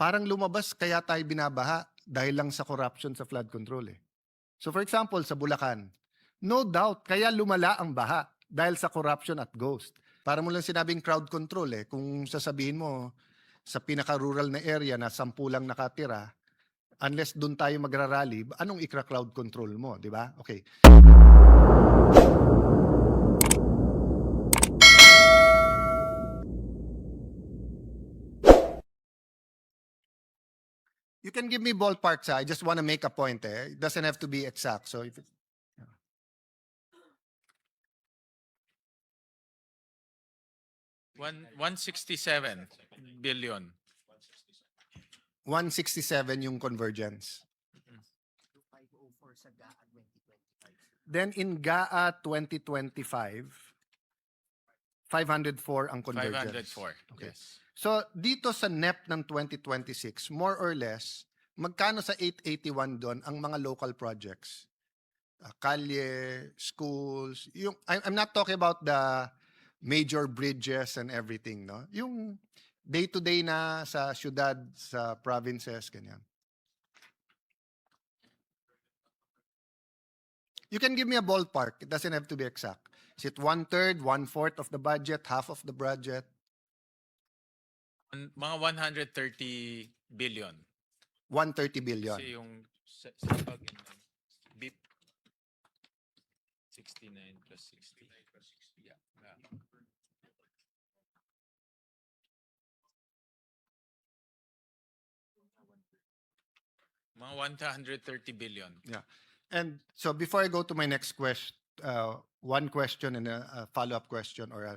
parang lumabas kaya tayo binabaha dahil lang sa corruption sa flood control eh. So for example, sa Bulacan, no doubt, kaya lumala ang baha dahil sa corruption at ghost. Para mo lang sinabing crowd control eh. Kung sasabihin mo sa pinaka-rural na area na sampu lang nakatira, unless doon tayo magrarally, anong ikra-crowd control mo, di ba? Okay. You can give me ballparks. ah. I just want to make a point. Eh. It doesn't have to be exact. So if it, One, 167 billion. 167 yung convergence. Then in GAA 2025, 504 ang convergence. 504. Okay. Yes. So dito sa NEP ng 2026, more or less, magkano sa 881 doon ang mga local projects? Uh, kalye, schools, yung I'm not talking about the major bridges and everything, no? Yung day-to-day na sa syudad, sa provinces, ganyan. You can give me a ballpark. It doesn't have to be exact. Is it one-third, one-fourth of the budget, half of the budget? Mga 130 billion. 130 billion. Kasi yung sa, sa pag BIP 69 plus 60. Yeah. yeah. Mga 130 billion. And so before I go to my next question, uh, one question and a, a follow-up question or a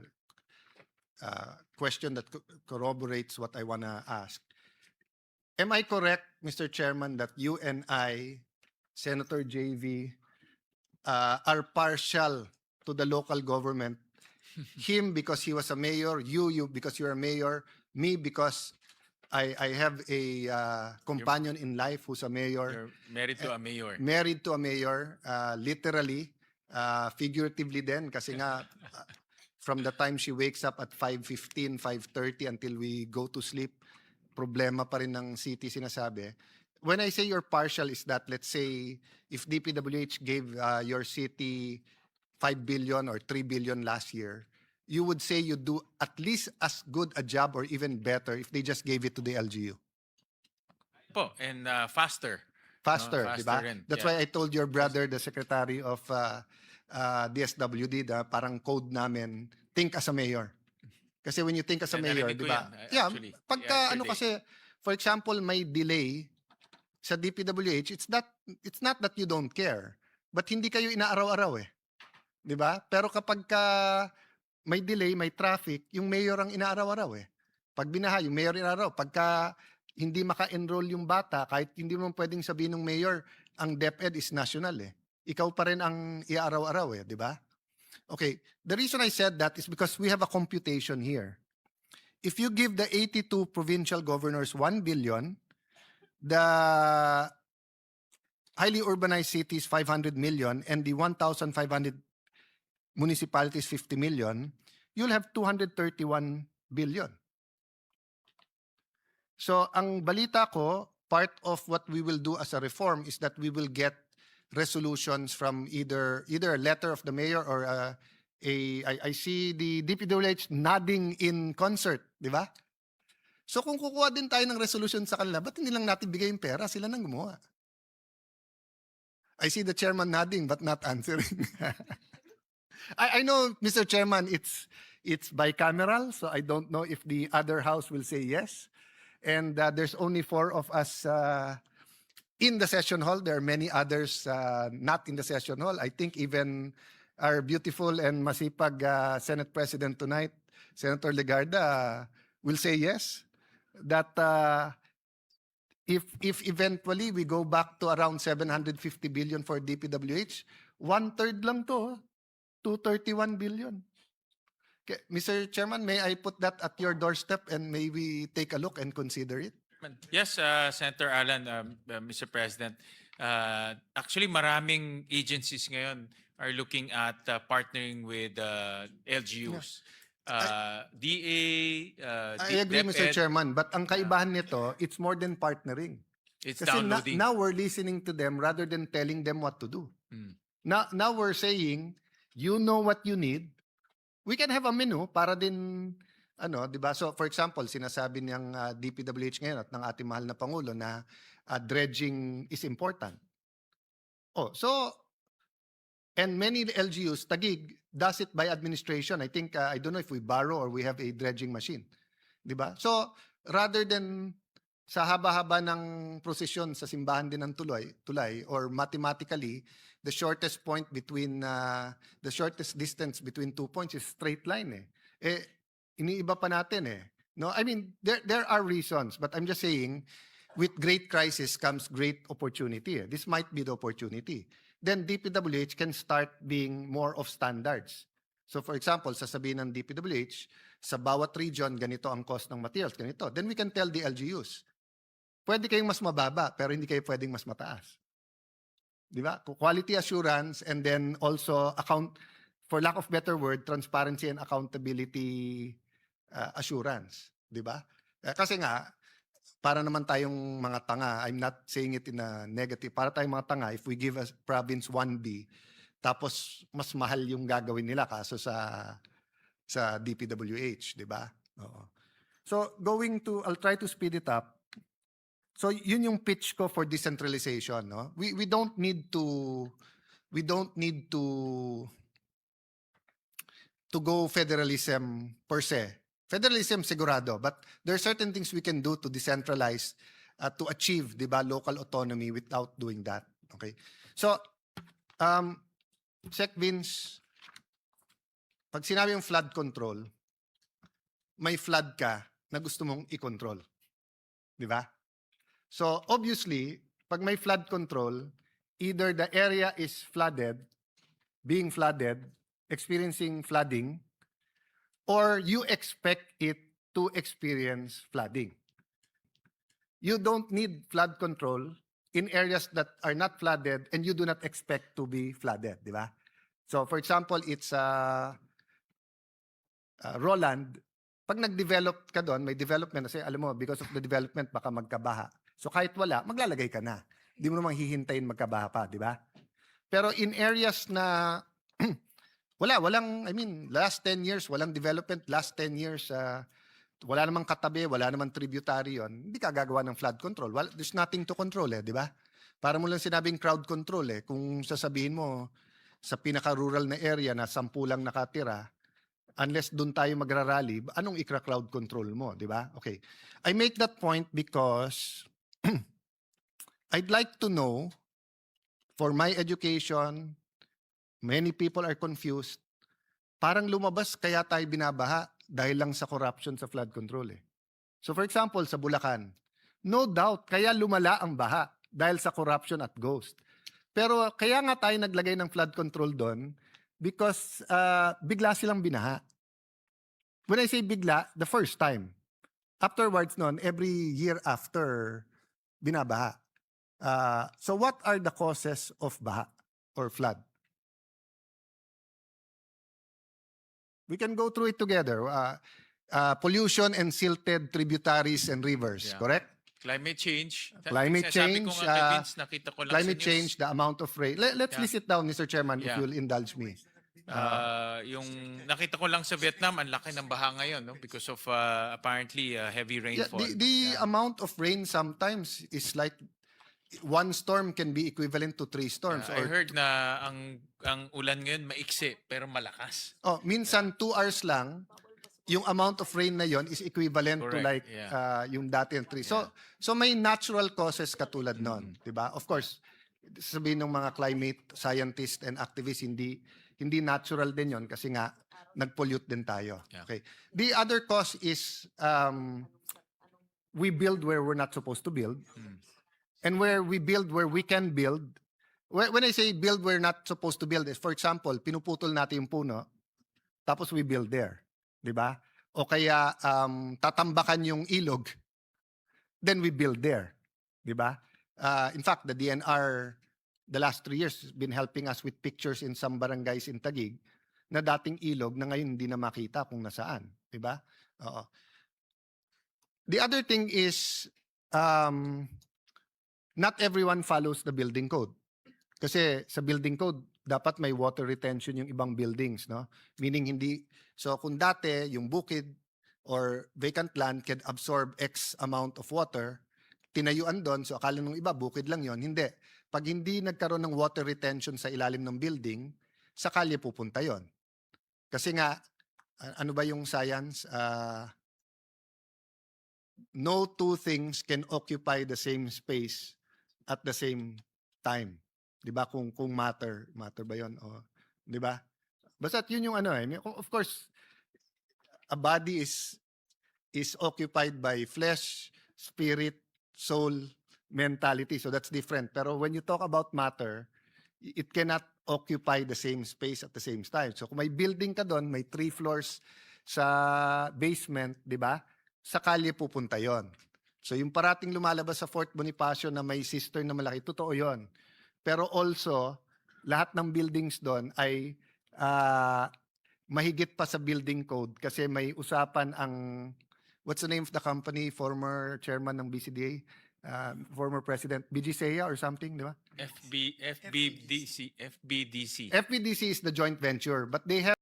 uh, question that co- corroborates what I want to ask. Am I correct, Mr. Chairman, that you and I, Senator JV, uh, are partial to the local government? Him because he was a mayor, you, you because you're a mayor, me because I, I have a uh, companion in life who's a mayor You're married to a mayor. married to a mayor, uh, literally, uh, figuratively din, kasi nga, uh, from the time she wakes up at 5.15, 5.30 until we go to sleep, problema pa rin ng city sinasabi. When I say you're partial is that, let's say, if DPWH gave uh, your city 5 billion or 3 billion last year, you would say you do at least as good a job or even better if they just gave it to the LGU. Po, and uh, faster. Faster, faster di ba? rin, That's yeah. why I told your brother, the secretary of uh, uh, DSWD, na parang code namin, think as a mayor. Kasi when you think as a Yeah, mayor, di ba? uh, Yeah, pagka ano yesterday. kasi, for example, may delay sa DPWH, it's not, it's not that you don't care, but hindi kayo inaaraw-araw eh. Di ba? Pero kapag ka may delay, may traffic, yung mayor ang inaaraw-araw eh. Pag binaha, yung mayor inaaraw. Pagka hindi maka-enroll yung bata, kahit hindi mo pwedeng sabihin ng mayor, ang DepEd is national eh. Ikaw pa rin ang iaraw-araw eh, di ba? Okay, the reason I said that is because we have a computation here. If you give the 82 provincial governors 1 billion, the highly urbanized cities 500 million, and the 1,500 municipalities 50 million, you'll have 231 billion. So ang balita ko, part of what we will do as a reform is that we will get resolutions from either either a letter of the mayor or a, a I, I see the DPWH nodding in concert, di ba? So kung kukuha din tayo ng resolution sa kanila, ba't hindi lang natin bigay yung pera? Sila nang gumawa. I see the chairman nodding but not answering. I, I know, Mr. Chairman, it's it's bicameral, so I don't know if the other house will say yes. And uh, there's only four of us uh, in the session hall. There are many others uh, not in the session hall. I think even our beautiful and masipag uh, Senate President tonight, Senator Legarda, uh, will say yes. That uh, if if eventually we go back to around 750 billion for DPWH, one third lang to, 231 billion. Okay, Mr. Chairman, may I put that at your doorstep and may we take a look and consider it? Yes, uh, Senator Alan, um, uh, Mr. President. Uh, actually, maraming agencies ngayon are looking at uh, partnering with uh, LGUs. uh, DA, uh, I agree, Mr. DepEd, Chairman, but ang kaibahan nito, it's more than partnering. It's Kasi na- downloading. now we're listening to them rather than telling them what to do. Mm. Now, now we're saying, you know what you need. We can have a menu para din, ano, di ba? So, for example, sinasabi ng uh, DPWH ngayon at ng ating mahal na Pangulo na uh, dredging is important. Oh, so, and many LGUs, Tagig, does it by administration. I think, uh, I don't know if we borrow or we have a dredging machine. Di ba? So, rather than sa haba-haba ng prosesyon sa simbahan din ng tuloy, tulay, or mathematically, the shortest point between, uh, the shortest distance between two points is straight line eh. Eh, iniiba pa natin eh. No, I mean, there, there are reasons, but I'm just saying, with great crisis comes great opportunity. eh. This might be the opportunity. Then DPWH can start being more of standards. So for example, sasabihin ng DPWH, sa bawat region, ganito ang cost ng materials, ganito. Then we can tell the LGUs, pwede kayong mas mababa, pero hindi kayo pwedeng mas mataas. Di ba? Quality assurance and then also account, for lack of better word, transparency and accountability uh, assurance. Di ba? Eh, kasi nga, para naman tayong mga tanga, I'm not saying it in a negative, para tayong mga tanga, if we give a province 1B, tapos mas mahal yung gagawin nila kaso sa sa DPWH, di ba? Oo. So going to, I'll try to speed it up. So yun yung pitch ko for decentralization, no? We we don't need to we don't need to to go federalism per se. Federalism sigurado, but there are certain things we can do to decentralize uh, to achieve, 'di ba, local autonomy without doing that. Okay? So um Sec Vince, pag sinabi yung flood control, may flood ka na gusto mong i-control. Di ba? So obviously, pag may flood control, either the area is flooded, being flooded, experiencing flooding, or you expect it to experience flooding. You don't need flood control in areas that are not flooded and you do not expect to be flooded, di ba? So for example, it's uh, uh, Roland, pag nag-develop ka doon, may development kasi alam mo, because of the development, baka magkabaha. So kahit wala, maglalagay ka na. Hindi mo namang hihintayin magkabaha pa, di ba? Pero in areas na wala, walang, I mean, last 10 years, walang development, last 10 years, uh, wala namang katabi, wala namang tributary yon, hindi ka gagawa ng flood control. Well, there's nothing to control eh, di ba? Para mo lang sinabing crowd control eh. Kung sasabihin mo, sa pinaka-rural na area na sampu lang nakatira, unless doon tayo magrarally, anong ikra-crowd control mo, di ba? Okay. I make that point because I'd like to know, for my education, many people are confused, parang lumabas kaya tayo binabaha dahil lang sa corruption sa flood control eh. So for example, sa Bulacan, no doubt, kaya lumala ang baha dahil sa corruption at ghost. Pero kaya nga tayo naglagay ng flood control doon because uh, bigla silang binaha. When I say bigla, the first time. Afterwards noon, every year after, binabaha. Uh, so what are the causes of baha or flood? We can go through it together. Uh, uh, pollution and silted tributaries and rivers, Yeah. correct? Climate change. Climate change, ko nga kay uh, Vince, nakita ko lang Climate news, change, the amount of rain. Let, let's Yeah. list it down, Mr. Chairman, if Yeah. you'll indulge me. uh, yung nakita ko lang sa Vietnam, ang laki ng baha ngayon, no? Because of uh, apparently uh, heavy Yeah, rainfall. the the Yeah. amount of rain sometimes is like one storm can be equivalent to three storms. Yeah, I or, heard na ang ang ulan ngayon maiksi pero malakas. oh, minsan two hours lang, yung amount of rain na yon is equivalent to Correct, like yeah. uh, yung dati ng three. So, so may natural causes katulad nun, di ba? Of course, sabihin ng mga climate scientists and activists, hindi hindi natural din yon kasi nga nag-pollute din tayo. Yeah. Okay. The other cause is um, we build where we're not supposed to build. Mm. And where we build where we can build. When I say build where not supposed to build for example, pinuputol natin yung puno, tapos we build there. Di ba? O kaya um, tatambakan yung ilog, then we build there. Di ba? Uh, in fact, the DNR, the last three years, has been helping us with pictures in some barangays in Taguig na dating ilog na ngayon hindi na makita kung nasaan, 'di ba? Oo. The other thing is um, not everyone follows the building code. Kasi sa building code dapat may water retention yung ibang buildings, no? Meaning hindi so kung dati yung bukid or vacant land can absorb X amount of water, tinayuan doon, so akala nung iba bukid lang yon Hindi. Pag hindi nagkaroon ng water retention sa ilalim ng building, sa kalye pupunta yon. Kasi nga, ano ba yung science? Ah, no two things can occupy the same space at the same time. 'Di ba? Kung kung matter, matter ba 'yon o 'di ba? Basta yun yung ano eh. Of course, a body is is occupied by flesh, spirit, soul, mentality. So that's different. Pero when you talk about matter, it cannot occupy the same space at the same time. So kung may building ka doon, may three floors sa basement, di ba? Sa kalye pupunta yon. So yung parating lumalabas sa Fort Bonifacio na may cistern na malaki, totoo yon. Pero also, lahat ng buildings doon ay ah, mahigit pa sa building code kasi may usapan ang what's the name of the company former chairman ng BCDA uh, former president BG Seya or something di ba FB, FBDC, FBDC. FPDC is the joint venture but they have